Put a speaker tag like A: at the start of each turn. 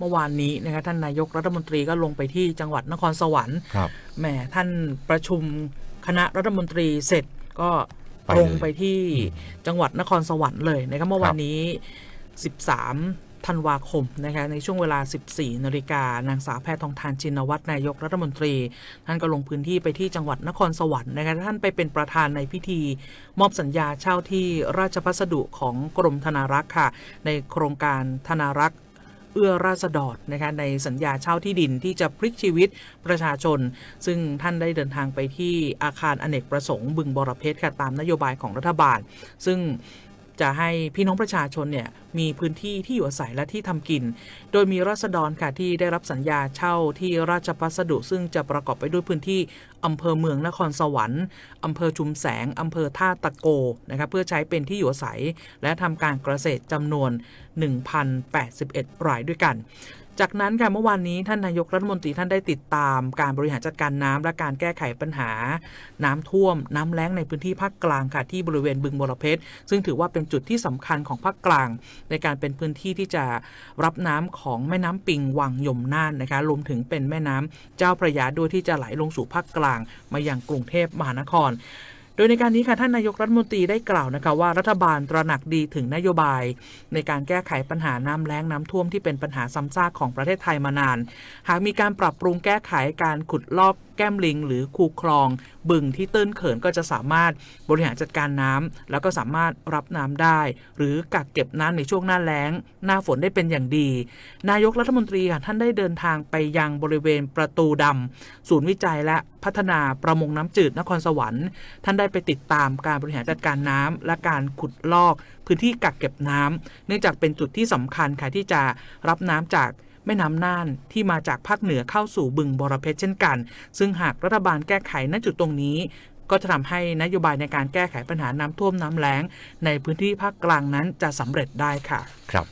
A: เมื่อวานนี้นะคะท่านนายกรัฐมนตรีก็ลงไปที่จังหวัดนครสวรรค์
B: ครับ
A: แหมท่านประชุมคณะรัฐมนตรีเสร็จก็
B: ไป
A: ตรง
B: เลย
A: ไปที่จังหวัดนครสวรรค์เลยนะครับเมื่อวานนี้ 13 ธันวาคมนะคะในช่วงเวลา 14 นาฬิกานางสาวแพทองทานชินวัตรนายกรัฐมนตรี ท่านก็ลงพื้นที่ไปที่จังหวัดนครสวรรค์นะคะท่านไปเป็นประธานในพิธี มอบสัญญาเช่าที่ราชพัสดุของกรมธนารักษ์ค่ะ ในโครงการธนารักษ์ เอื้อราษฎรนะคะในสัญญาเช่าที่ดินที่จะพลิกชีวิตประชาชน ซึ่งท่านได้เดินทางไปที่อาคารอเนกประสงค์บึงบรเพชรค่ะตามนโยบายของรัฐบาล ซึ่งจะให้พี่น้องประชาชนเนี่ย มีพื้นที่ที่อยู่อาศัยและที่ทำกิน โดยมีราษฎรค่ะที่ได้รับสัญญาเช่าที่ราชพัสดุซึ่งจะประกอบไปด้วยพื้นที่อำเภอเมืองนครสวรรค์อำเภอชุมแสงอำเภอท่าตะโกนะคะเพื่อใช้เป็นที่อยู่อาศัย และทำการเกษตรจำนวน 1,081 รายด้วยกันจากนั้นค่ะเมื่อวานนี้ท่านนายกรัฐมนตรีท่านได้ติดตามการบริหารจัดการน้ำและการแก้ไขปัญหา น้ำท่วม น้ำแล้งในพื้นที่ภาคกลางค่ะที่บริเวณบึงบรเพชรซึ่งถือว่าเป็นจุดที่สำคัญของภาคกลางในการเป็นพื้นที่ที่จะรับน้ำของแม่น้ำปิงวังยมน่านนะคะรวมถึงเป็นแม่น้ำเจ้าพระยาด้วยที่จะไหลลงสู่ภาคกลาง มายังกรุงเทพมหานคร ดยในการนี้ค่ะท่านนายกรัฐมนตรีได้กล่าวนะคะว่ารัฐบาลตระหนักดีถึงนโยบาย ในการแก้ไขปัญหาน้ำแล้งน้ำท่วมที่เป็นปัญหาซ้ำซากของประเทศไทยมานาน หากมีการปรับปรุงแก้ไขการขุดลอกแก้มลิง หรือคูคลอง บึงที่ตื้นเขินก็จะสามารถบริหารจัดการน้ำแล้วก็สามารถรับน้ำได้ หรือกักเก็บน้ำในช่วงหน้าแล้ง หน้าฝนได้เป็นอย่างดี นายกรัฐมนตรีค่ะท่านได้เดินทางไปยังบริเวณประตูดำศูนย์วิจัยและพัฒนาประมงน้ำจืดนครสวรรค์ท่านได้ไปติดตามการบริหารจัดการน้ำและการขุดลอกพื้นที่กักเก็บน้ำเนื่องจากเป็นจุดที่สำคัญค่ะที่จะรับน้ำจากแม่น้ำน่านที่มาจากภาคเหนือเข้าสู่บึงบรเพชรเช่นกัน ซึ่งหากรัฐบาลแก้ไขณจุดตรงนี้ ก็จะทำให้นโยบายในการแก้ไขปัญหาน้ำท่วมน้ำแล้ง ในพื้นที่ภาคกลางนั้นจะสำเร็จได้ค่ะ
B: ครับ